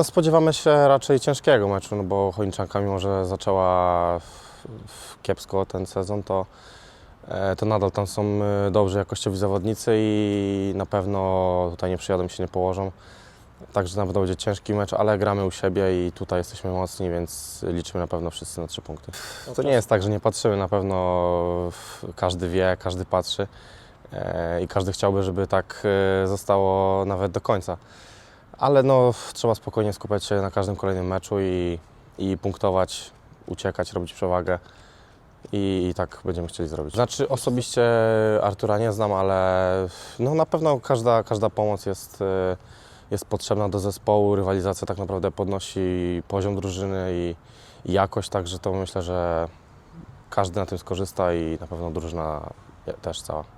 No, spodziewamy się raczej ciężkiego meczu, no bo Chojniczanka mimo, że zaczęła w, w kiepsko ten sezon, to, e, to nadal tam są e, dobrzy jakościowi zawodnicy i na pewno tutaj nie przyjadą się nie położą. Także na pewno będzie ciężki mecz, ale gramy u siebie i tutaj jesteśmy mocni, więc liczymy na pewno wszyscy na trzy punkty. To nie jest tak, że nie patrzymy, na pewno każdy wie, każdy patrzy e, i każdy chciałby, żeby tak zostało nawet do końca. Ale no, trzeba spokojnie skupiać się na każdym kolejnym meczu i, i punktować, uciekać, robić przewagę. I, I tak będziemy chcieli zrobić. Znaczy osobiście Artura nie znam, ale no, na pewno każda, każda pomoc jest, e, jest potrzebna do zespołu. Rywalizacja tak naprawdę podnosi poziom drużyny i, i jakość, także to myślę, że każdy na tym skorzysta i na pewno drużyna też cała.